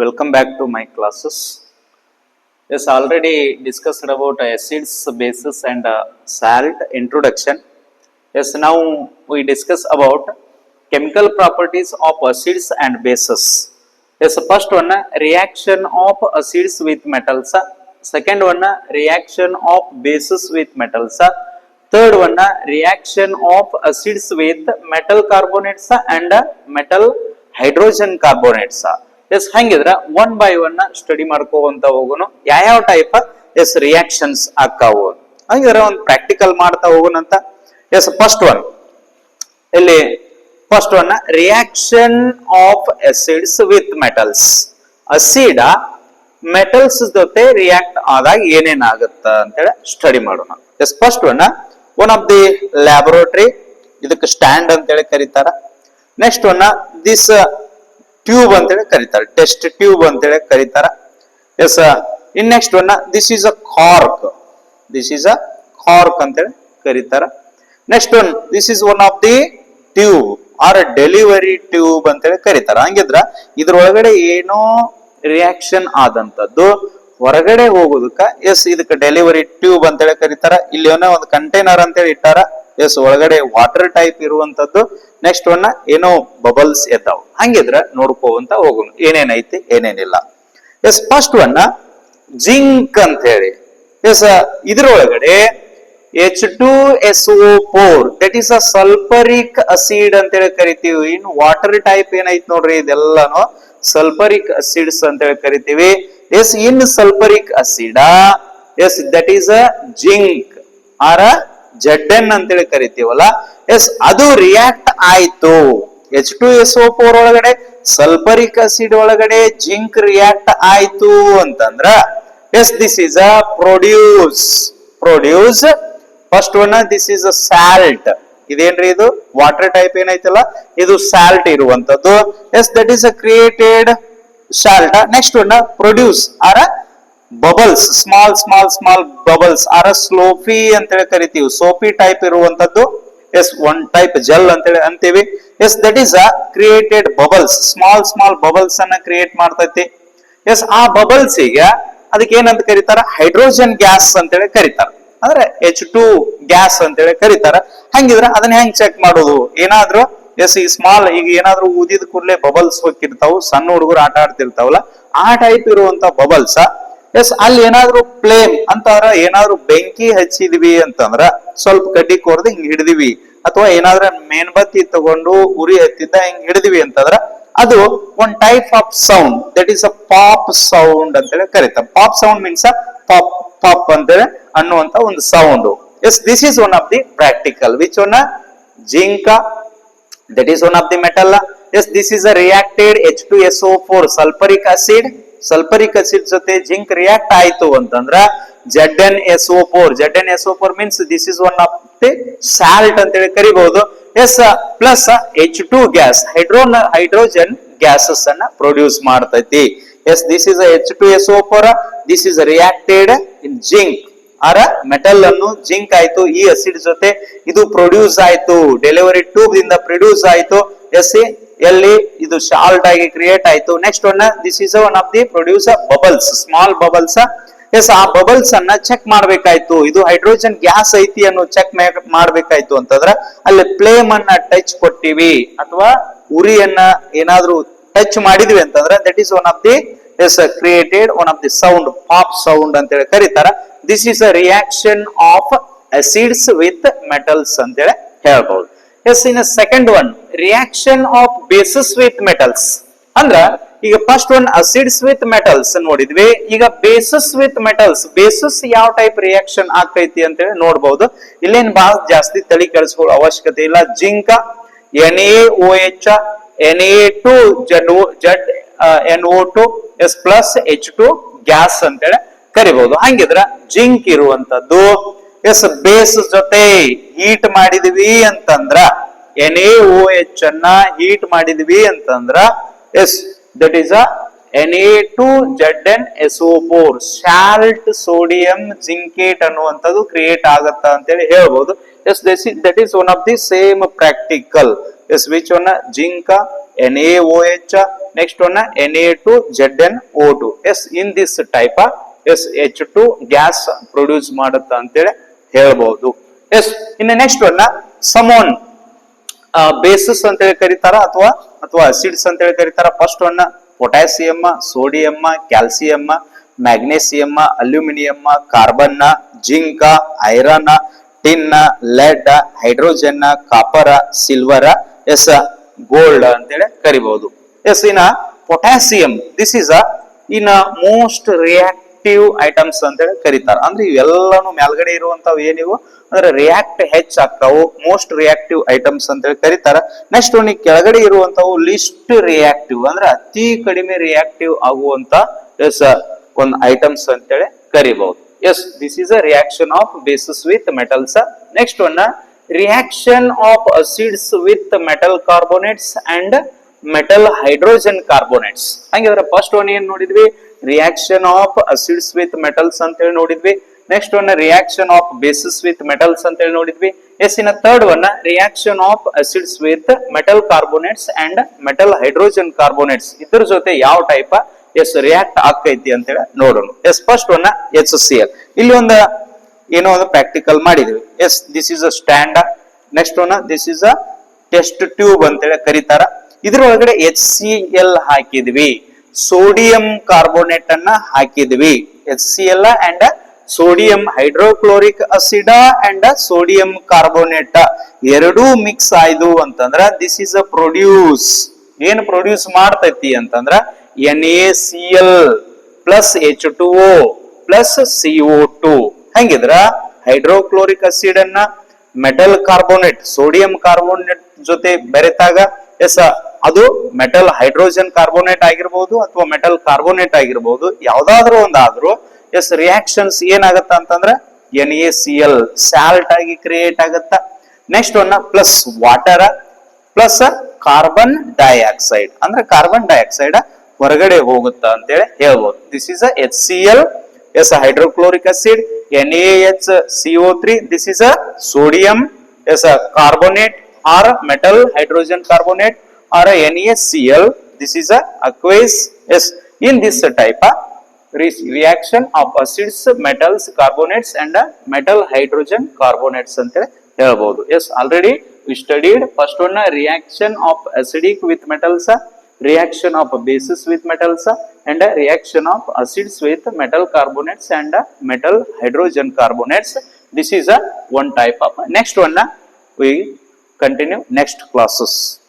welcome back to my classes. Yes, already discussed about acids, bases and uh, salt introduction. Yes, now we discuss about chemical properties of acids and bases. Yes, first one reaction of acids with metals. Second one reaction of bases with metals. Third one reaction of acids with metal carbonates and metal hydrogen carbonates. Yes ಹಂಗಿದ್ರ one by one study ಮಾಡ್ಕೋವಂತ ಯಾವ ಯಾವ type yes reactions ಆಕ್ಕಾವು ಹಂಗಿದ್ರೆ ಒಂದು practical ಮಾಡ್ತಾ ಅಂತ yes first one ಇಲ್ಲಿ first one reaction of acids with metals ಅಸಿಡ metals ಜೊತೆ ರಿಯಾಕ್ಟ್ ಆದಾಗ ಏನೇನಾಗುತ್ತ ಅಂತೇಳಿ ಸ್ಟಡಿ ಮಾಡೋಣ yes first one one of the laboratory ಇದಕ್ಕೆ ಸ್ಟ್ಯಾಂಡ್ ಅಂತೇಳಿ ಕರೀತಾರ ನೆಕ್ಸ್ಟ್ ಒನ್ ದಿಸ್ ಟ್ಯೂಬ್ ಅಂತೇಳಿ ಕರೀತಾರೆ ಟೆಸ್ಟ್ ಟ್ಯೂಬ್ ಅಂತೇಳಿ ಕರೀತಾರ yes in next one this is a cork this is a cork ಅಂತೇಳಿ ಕರೀತಾರ next one this is one of the tube or delivery tube ಅಂತೇಳಿ ಕರೀತಾರ ಹಂಗಿದ್ರ ಇದ್ರೊಳಗಡೆ ಏನೋ ರಿಯಾಕ್ಷನ್ ಆದಂತದ್ದು ಹೊರಗಡೆ ಹೋಗೋದಕ್ಕ ಎಸ್ ಇದಕ್ಕೆ ಡೆಲಿವರಿ ಟ್ಯೂಬ್ ಅಂತೇಳಿ ಕರೀತಾರ ಇಲ್ಲಿ ಏನೋ ಒಂದು ಕಂಟೈನರ್ ಅಂತೇಳಿ ಇಟ್ಟಾರ ಎಸ್ ಒಳಗಡೆ ವಾಟರ್ ಟೈಪ್ ಇರುವಂತದ್ದು ನೆಕ್ಸ್ಟ್ ಒನ್ ಏನೋ ಬಬಲ್ಸ್ ಎದ್ದಾವ ಹಂಗಿದ್ರೆ ನೋಡ್ಕೋವಂತ ಹೋಗೋಣ ಏನೇನೈತಿ ಏನೇನಿಲ್ಲ ಎಸ್ ಫಸ್ಟ್ ಒನ್ ಜಿಂಕ್ ಅಂತ ಹೇಳಿ ಎಸ್ ಇದ್ರೊಳಗಡೆ H two S O four that is a sulphuric acid ಅಂತ ಹೇಳಿ ಕರಿತೀವಿ ಇನ್ನು ವಾಟರ್ ಟೈಪ್ ಏನೈತೆ ನೋಡ್ರಿ ಇದೆಲ್ಲಾನು ಸಲ್ಪರಿಕ್ ಅಸಿಡ್ಸ್ ಅಂತ ಹೇಳಿ ಕರಿತೀವಿ yes in sulphuric ಅಸಿಡಾ yes that is a zinc ಆರ ಅಂತ ಅಂತೇಳಿ ಕರಿತೀವಲ್ಲ ಎಸ್ ಅದು ರಿಯಾಕ್ಟ್ ಆಯ್ತು H two S O four ಒಳಗಡೆ ಸಲ್ಫರಿಕ್ ಆಸಿಡ್ ಒಳಗಡೆ ಜಿಂಕ್ ರಿಯಾಕ್ಟ್ ಆಯ್ತು ಅಂತಂದ್ರ yes this is a produce produce first one this is a salt ಇದೇನ್ರಿ ಇದು ವಾಟರ್ ಟೈಪ್ ಏನೈತಲ್ಲ ಇದು ಸಾಲ್ಟ್ ಇರುವಂತದ್ದು yes that is a created salt next one produce are bubbles small small small bubbles are ಸ್ಲೋಫಿ ಅಂತ ಹೇಳಿ ಕರಿತೀವಿ ಸೋಫಿ type ಇರುವಂತದ್ದು ಎಸ್ ಒನ್ ಟೈಪ್ ಜೆಲ್ ಅಂತೇಳಿ ಅಂತೀವಿ yes that is a created bubbles small small bubbles ಅನ್ನ create ಮಾಡ್ತೈತಿ yes ಆ ಬಬಲ್ಸ್ ಈಗ ಅದಕ್ಕೆ ಏನಂತ ಕರೀತಾರ ಹೈಡ್ರೋಜನ್ ಗ್ಯಾಸ್ ಅಂತೇಳಿ ಕರೀತಾರ ಅಂದ್ರೆ ಎಚ್ ಟು ಗ್ಯಾಸ್ ಅಂತೇಳಿ ಕರೀತಾರ ಹಂಗಿದ್ರ ಅದನ್ನ ಹೆಂಗ್ ಚೆಕ್ ಮಾಡೋದು ಏನಾದ್ರು ಎಸ್ ಈ ಸ್ಮಾಲ್ ಈಗ ಏನಾದ್ರೂ ಊದಿದ ಕೂಡಲೇ ಬಬಲ್ಸ್ ಹೋಗಿರ್ತಾವು ಸಣ್ಣ ಹುಡುಗರು ಆಟ ಆಡ್ತಿರ್ತಾವಲ್ಲ ಆ ಟೈಪ್ ಇರುವಂತ ಬಬಲ್ಸ್ ಎಸ್ ಅಲ್ಲಿ ಏನಾದ್ರು ಪ್ಲೇಮ್ ಅಂತಂದ್ರ ಏನಾದ್ರು ಬೆಂಕಿ ಹಚ್ಚಿದ್ವಿ ಅಂತಂದ್ರ ಸ್ವಲ್ಪ ಕಡ್ಡಿ ಕೋರ್ದು ಹಿಂಗ್ ಹಿಡಿದಿವಿ ಅಥವಾ ಏನಾದ್ರೂ ಮೇಣಬತ್ತಿ ತಗೊಂಡು ಉರಿ ಹತ್ತಿದ ಹಿಂಗ್ ಹಿಡಿದ್ವಿ ಅಂತಂದ್ರ ಅದು one type of sound that is a pop sound ಅಂತೇಳಿ ಕರೀತಾರೆ pop sound means a pop pop ಅಂತೇಳಿ ಅನ್ನುವಂತ ಒಂದು sound yes this is one of the practical which one zinc that is one of the metal yes this is a reacted H two S O four sulphuric acid sulphuric acid ಜೊತೆ zinc react ಆಯ್ತು ಅಂತಂದ್ರ Z N S ZnSO4 means this is one of of the salt ಅಂತೇಳಿ ಕರಿಬಹುದು yes plus H two gas hydron hydrogen gases produce ಮಾಡ್ತೈತಿ yes this is H two S O four this is reacted in zinc ಆರ metal ಅನ್ನು zinc ಆಯ್ತು ಈ acid ಜೊತೆ ಇದು produce ಆಯ್ತು ಡೆಲಿವರಿ ಟೂ ಇಂದ ಪ್ರೊಡ್ಯೂಸ್ ಆಯ್ತು ಎಸ್ ಎಲ್ಲಿ ಇದು ಶಾಲ್ಟ್ ಆಗಿ ಕ್ರಿಯೇಟ್ ಆಯ್ತು next one this is one of the produce bubbles small bubbles yes ಆ ಬಬಲ್ಸ್ ಅನ್ನ ಚೆಕ್ ಮಾಡ್ಬೇಕಾಯ್ತು ಇದು ಹೈಡ್ರೋಜನ್ ಗ್ಯಾಸ್ ಐತಿ ಅನ್ನೋ ಚೆಕ್ ಮಾಡ್ಬೇಕಾಯ್ತು ಅಂತಂದ್ರ ಅಲ್ಲಿ ಫ್ಲೇಮ್ ಅನ್ನ ಟಚ್ ಕೊಟ್ಟಿವಿ ಅಥವಾ ಉರಿಯನ್ನ ಏನಾದ್ರೂ ಟಚ್ ಮಾಡಿದ್ವಿ ಅಂತಂದ್ರೆ that is one of the yes created one of the sound pop sound ಅಂತ ಹೇಳಿ ಕರೀತಾರ this is a reaction of acids with metals ಅಂತೇಳಿ ಹೇಳ್ಬಹುದು yes in second one reaction of bases with metals ಅಂದ್ರ ಈಗ first one acids with metals ನೋಡಿದ್ವಿ ಈಗ bases with metals bases ಯಾವ ಟೈಪ್ ರಿಯಾಕ್ಷನ್ ಆಗ್ತೈತಿ ಅಂತ ಹೇಳಿ ನೋಡಬಹುದು ಇಲ್ಲೇನ್ ಬಹಳ ಜಾಸ್ತಿ ತಳಿ ಕಳಿಸುವ ಅವಶ್ಯಕತೆ ಇಲ್ಲ zinc N A O H N A two Z Z N O two S plus H two gas ಅಂತೇಳಿ ಕರಿಬಹುದು ಹಂಗಿದ್ರ ಜಿಂಕ್ ಇರುವಂತದ್ದು ಎಸ್ ಬೇಸ್ ಜೊತೆ ಹೀಟ್ ಮಾಡಿದ್ವಿ ಅಂತಂದ್ರ ಎನ್ ಎ ಓ ಎಚ್ ಅನ್ನ ಹೀಟ್ ಮಾಡಿದ್ವಿ ಅಂತಂದ್ರ yes that is a Na2ZnSO4 salt sodium zincate ಅನ್ನುವಂಥದ್ದು ಕ್ರಿಯೇಟ್ ಆಗತ್ತ ಅಂತೇಳಿ ಹೇಳ್ಬೋದು yes this that is one of the same practical yes which one zinc N A O H next one N A two Z N O two S in this type yes H two gas produce ಮಾಡುತ್ತ ಅಂತೇಳಿ ಹೇಳ್ಬಹುದು S ಇನ್ನು next one ಸಮೋನ್ basis ಅಂತ ಹೇಳಿ ಕರೀತಾರ ಅಥವಾ ಅಥವಾ acids ಅಂತ ಹೇಳಿ ಕರೀತಾರ first one potassium sodium calcium magnesium aluminium carbon zinc iron tin lead hydrogen copper silver yes gold ಅಂತೇಳಿ ಕರಿಬಹುದು yes in potassium this is in most react reactive items ಅಂತ ಹೇಳಿ ಕರೀತಾರೆ ಅಂದ್ರೆ ಇವೆಲ್ಲಾನು ಮೇಲ್ಗಡೆ ಇರುವಂತವು ಏನಿವು ಅಂದ್ರೆ ರಿಯಾಕ್ಟ್ ಹೆಚ್ ಆಗ್ತಾವು ಮೋಸ್ಟ್ ರಿಯಾಕ್ಟಿವ್ ಐಟಮ್ಸ್ ಅಂತ ಹೇಳಿ ಕರೀತಾರ ನೆಕ್ಸ್ಟ್ ಒನ್ ಕೆಳಗಡೆ ಇರುವಂತವು ಲಿಸ್ಟ್ ರಿಯಾಕ್ಟಿವ್ ಅಂದ್ರೆ ಅತಿ ಕಡಿಮೆ ರಿಯಾಕ್ಟಿವ್ ಆಗುವಂತ ಎಸ್ ಒಂದು ಐಟಮ್ಸ್ ಅಂತೇಳಿ ಕರಿಬಹುದು yes this is a reaction of bases with metals next one reaction of acids with metal carbonates and metal hydrogen carbonates ಹಂಗಿದ್ರೆ ಫಸ್ಟ್ ಒನ್ ಏನ್ ನೋಡಿದ್ವಿ reaction of acids with metals ಅಂತ ಹೇಳಿ ನೋಡಿದ್ವಿ next one reaction of bases with metals ಅಂತ ಹೇಳಿ ನೋಡಿದ್ವಿ yes in third one reaction of acids with metal carbonates and metal hydrogen carbonates ಇದ್ರ ಜೊತೆ ಯಾವ ಟೈಪ್ ಎಸ್ ರಿಯಾಕ್ಟ್ ಆಗ್ತೈತಿ ಅಂತ ಹೇಳಿ ನೋಡೋಣ yes first one H C L ಇಲ್ಲಿ ಒಂದು ಏನೋ ಒಂದು ಪ್ರಾಕ್ಟಿಕಲ್ ಮಾಡಿದ್ವಿ yes this is a stand next one this is a test tube ಅಂತ ಹೇಳಿ ಕರೀತಾರ ಇದ್ರ ಒಳಗಡೆ ಎಚ್ ಸಿ ಎಲ್ ಹಾಕಿದ್ವಿ ಸೋಡಿಯಂ ಕಾರ್ಬೋನೇಟ್ ಅನ್ನ ಹಾಕಿದ್ವಿ H C L and sodium hydrochloric acid and sodium carbonate ಎರಡೂ ಮಿಕ್ಸ್ ಆಯ್ದು ಅಂತಂದ್ರ ದಿಸ್ ಇಸ್ ಅ ಪ್ರೊಡ್ಯೂಸ್ ಏನ್ ಪ್ರೊಡ್ಯೂಸ್ ಮಾಡ್ತೈತಿ ಅಂತಂದ್ರ N A C L plus H two O plus C O two ಹೆಂಗಿದ್ರ hydrochloric acid ಅನ್ನ metal carbonate sodium carbonate ಜೊತೆ ಬೆರೆತಾಗ S ಅದು ಮೆಟಲ್ ಹೈಡ್ರೋಜನ್ ಕಾರ್ಬೋನೇಟ್ ಆಗಿರ್ಬೋದು ಅಥವಾ ಮೆಟಲ್ ಕಾರ್ಬೋನೇಟ್ ಆಗಿರ್ಬೋದು ಯಾವ್ದಾದ್ರು ಒಂದಾದ್ರು ಎಸ್ ರಿಯಾಕ್ಷನ್ಸ್ ಏನಾಗತ್ತ ಅಂತಂದ್ರೆ N A C L salt ಆಗಿ ಕ್ರಿಯೇಟ್ ಆಗತ್ತ next ಒನ್ನ plus water plus carbon dioxide ಅಂದ್ರೆ ಕಾರ್ಬನ್ ಡೈಆಕ್ಸೈಡ್ ಹೊರಗಡೆ ಹೋಗುತ್ತ ಅಂತೇಳಿ ಹೇಳ್ಬೋದು this is H C L yes hydrochloric acid N A H O three this is a sodium yes carbonate are metal hydrogen carbonate or a NaCl. This is a aqueous. Yes, in this type reaction of acids, metals, carbonates and metal hydrogen carbonates ante helabodu. Yes, already we studied first one reaction of acidic with metals, reaction of bases with metals and reaction of acids with metal carbonates and metal hydrogen carbonates. This is a one type of. Next one we continue next classes.